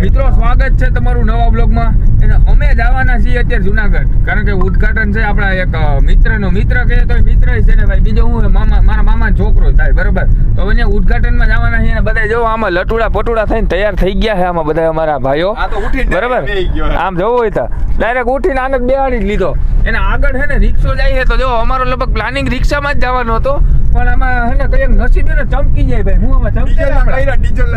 મિત્રો સ્વાગત છે તમારું નવા બ્લોગમાં અને અમે જવાના છીએ અત્યારે જુનાગઢ. કારણ કે ઉદ્ઘાટન છે આપણા એક મિત્રનો. મિત્ર કહે તો મિત્ર છે ને ભાઈ. બીજો હું મામા મારા મામા છોકરો થાય બરાબર? તો અહીંયા ઉદઘાટનમાં જવાના છીએ અને બધા જો આમાં લટુડા પટુડા થઈને તૈયાર થઈ ગયા છે આમાં બધા અમારા ભાઈઓ. આ તો ઉઠીને બરાબર. આમ જવું હોય તો. ડાયરેક્ટ ઉઠીને આનંદ બેહાડી જ લીધો. એને આગળ છે ને રિક્ષો જાય છે તો જો અમારો લગભગ પ્લાનિંગ રિક્ષામાં જ જવાનો હતો. પણ આમાં છે ને કઈ નસીબ ને ચમકી જાય ભાઈ. હું આમાં ચમકી ડીઝલ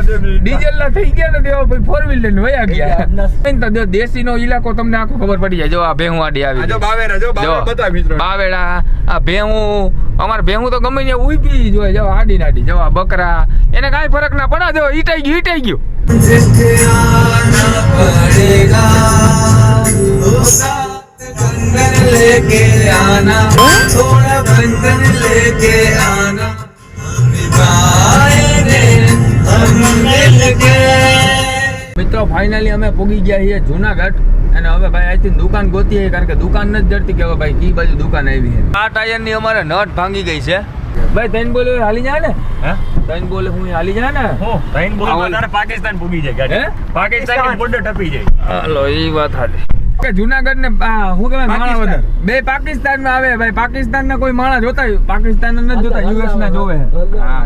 ડીઝલ ના થઈ ગયા ને તેઓ ભાઈ ફોર વ્હીલ લઈને વયા ગયા. તો જો દેશી નો ઇલાકો તમને આખો ખબર પડી જાય. જો આ ભેહું આડી આવી આ જો ગઈ. બાવેરા, જો બાવેરા જો, બતાવ મિત્રો. બાવેડા આ ભેહું અમારે ભેહું તો ગમે ને ઉઈપી જોઈએ જો આડી નાડી જો આ બકરા. એને કાંઈ ફરક ના પડે. જો ઈટાઈ ગયું ઈટાઈ ગયું. आना थोड़ा बंधन लेके आना हम निभाएंगे हम मिलके મિત્રો ફાઇનલી અમે પૂગી ગયા છીએ જુનાગઢ અને હવે ભાઈ અહીંથી દુકાન ગોતી છે કારણ કે દુકાન નથી જડતી કે હવે ભાઈ કઈ બાજુ દુકાન આવી છે આ ટાયર ની અમારે નટ ભાંગી ગઈ છે ભાઈ તૈન બોલે હાલી જાય ને હે? તૈન બોલે હું હાલી જાય ને હો, ત્રણ બોલ આ ઓલ- તારે પાકિસ્તાન પૂગી જાય ગાડી. હે? પાકિસ્તાનની border ટપી જાય હાલો એ વાત હાલી કે જુનાગઢ ને શું કહેવાય માણાવદર બે પાકિસ્તાનમાં આવે ભાઈ. પાકિસ્તાન ના કોઈ માણસ જોતા પાકિસ્તાન ના જોતા યુએસ ના જોવે.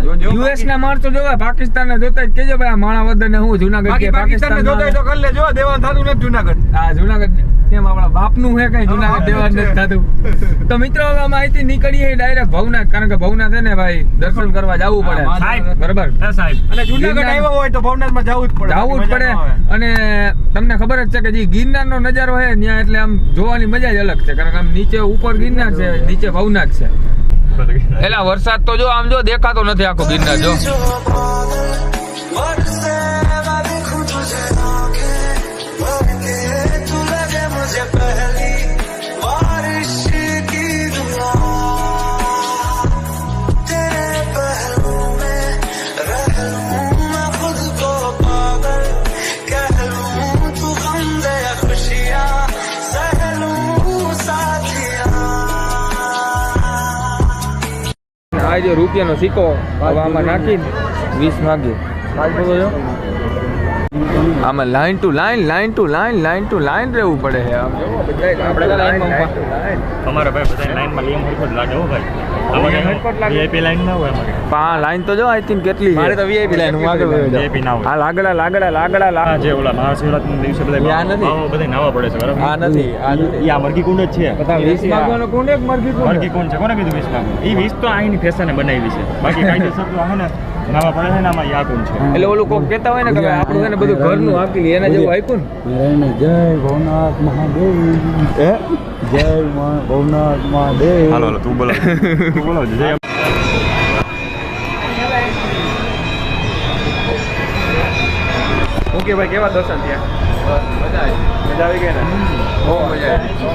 જો, જો. યુએસ ના માણસો જોવે પાકિસ્તાન ના જોતા કેજો ભાઈ આ માણાવદર ને હું જુનાગઢ પાકિસ્તાન કે પાકિસ્તાન જોતા તો કરી લેજો, દેવાનું થતું નથી જુનાગઢ. હા જુનાગઢ. કેમ આપણા બાપનું હે કઈ જુનાગઢ દેવા નથી થતું. તો મિત્રો હવે માહિતી નીકળીએ ડાયરેક્ટ ભવનાથ કારણ કે ભવનાથ છે ને ભાઈ દર્શન કરવા જવું પડે. હા, બરાબર અને જુનાગઢ આવ્યો હોય તો ભવનાથમાં જવું જ પડે. જવું જ પડે. ન. અને તમને ખબર જ છે કે જે ગિરનારનો નજારો છે ત્યાં એટલે આમ જોવાની મજા જ અલગ છે કારણ કે આમ નીચે ઉપર ગિરનાર છે નીચે ભવનાથ છે. એલા વરસાદ તો જો આમ જો દેખાતો નથી આખો ગિરનાર જો. આ જે રૂપિયાનો સિક્કો આમાં નાખીને વીસ માગ્યું. આમાં line to line line to line line to line રહેવું પડે છે આમ. આપણે લાઈન અમારા ભાઈ બધા લાઈનમાં નિયમ હરખો જ લાગે હો ભાઈ. નિયમ હરખો જ લાગે. VIP લાઈન ના હોય અમારે. લાઈન તો જો આઈ થિંક કેટલી મારે તો VIP લાઈન, હું આગળ વયો જાઉં. ના હોય. આ લાગડા લાગડા લાગડા લાગડા જે ઓલા મહાશિવરાત્રિના દિવસે બધા આ નથી. બધા નાવા પડે છે બરાબર? આ નથી, આ નથી. આ મરઘી કુંડ જ છે. વીસ માગવાનો કોણ એક મરઘી કોણ મરઘી કુંડ છે. કોને કીધું ઈ વીસ તો અહીંની ફેશને બનાવી છે. બાકી કાયદેસર તો હે ને નાવા પડે છે ને આમાં ઈ આ કુંડ છે. એટલે ઓલું કોક કહેતા હોય ને કે ભાઈ આપણું છે ને બધું ઘરનું આપી એના જેવું આપ્યું ને? જય ભવનાથ મહાદેવ. જય ભવનાથ મહાદેવ. હાલો હાલો તું બોલો તું બોલો જય ઓકે ભાઈ કેવા દર્શન થયા? મજા આવી ગઈ ને બહુ મજા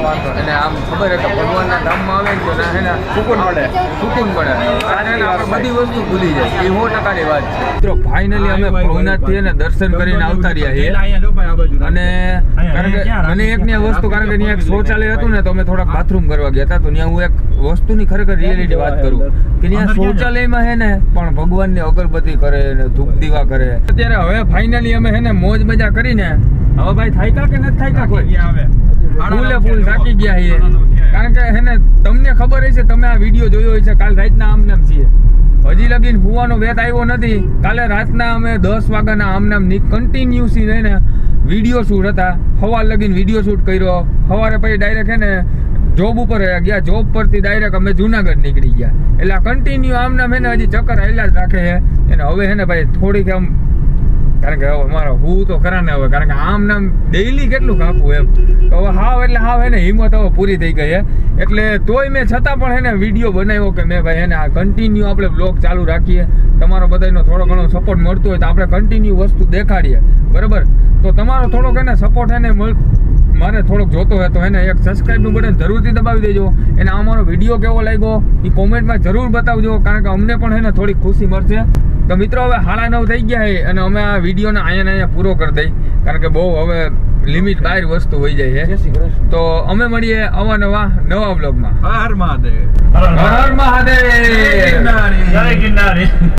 આવી અને આમ ખબર કે ભગવાનના ધામમાં આવે તો ના હે ને સુકૂન મળે સુકૂન મળે અને આપણે બધી વસ્તુ ભૂલી જાય એ સો ટકાની વાત છે મિત્રો ફાઇનલી અમે ભવનાથથી એને દર્શન કરીને આવતા રહ્યા છીએ. અહીંયા જો ભાઈ આ બાજુ. અને કારણ કે મને એક વસ્તુ કારણ કે ત્યાં એક શૌચાલય હતું ને તો અમે થોડાક બાથરૂમ કરવા ગયા હતા તો ત્યાં હું એક વસ્તુની ખરેખર રિયાલિટી વાત કરું. કે ત્યાં શૌચાલયમાં હે ને પણ ભગવાનની અગરબત્તી કરે ને ધૂપ દીવા કરે. અત્યારે હવે ફાઇનલી અમે હે ને મોજ મજા કરીને હવે ભાઈ થાક્યા કે નથી થાક્યા કોઈ? આવે ફૂલે ફૂલ થાકી ગયા છીએ. કારણ કે હેને તમને ખબર હશે, તમે આ વીડિયો જોયો હોય છે કાલ રાતના આમ નામ છીએ. હજી લગીન હુવાનો વેત આવ્યો નથી. કાલે રાતના અમે દસ વાગ્યાના આમ નામ કન્ટિન્યુસી રહીને વીડિયો શૂટ હતા. સવાર લગીન વીડિયો શૂટ કર્યો. સવારે પછી ડાયરેક્ટ હેને જોબ ઉપર ગયા. જોબ પરથી ડાયરેક્ટ અમે જુનાગઢ નીકળી ગયા. એટલે કન્ટિન્યુ આમ નામ હે ને હજી ચક્કર આવેલા જ રાખે છે. અને હવે હેને ભાઈ થોડીક આમ કારણ કે હવે અમારો હું તો ખરા ને હવે, કારણ કે આમ નામ ડેઈલી કેટલું કાપવું એમ. તો હવે હાવ એટલે હાવ એને હિંમત હવે પૂરી થઈ ગઈ હે. એટલે તોય મેં છતાં પણ એને વીડિયો બનાવ્યો કે મેં ભાઈ એને આ કન્ટિન્યુ આપણે બ્લોગ ચાલુ રાખીએ. તમારો બધાનો થોડો ઘણો સપોર્ટ મળતો હોય તો આપણે કન્ટિન્યુ વસ્તુ દેખાડીએ. બરાબર? તો તમારો થોડોક એને સપોર્ટ એને મળ મારે થોડોક જોતો હોય તો એને એક સબસ્ક્રાઇબનું બટન જરૂરથી દબાવી દેજો. એને અમારો વીડિયો કેવો લાગ્યો એ કોમેન્ટમાં જરૂર બતાવજો, કારણ કે અમને પણ એને થોડી ખુશી મળશે. તો મિત્રો હવે સાડા નવ થઈ ગયા છે અને અમે આ વિડીયોને અહીંયા ને અહીંયા પૂરો કરી દઈ. કારણ કે બહુ હવે લિમિટ બહાર વસ્તુ હોઈ જાય છે. તો અમે મળીએ અવાનવા નવા બ્લોગમાં હર મહાદેવ. હર મહાદેવ. ગિરનારી. જય ગિરનારી.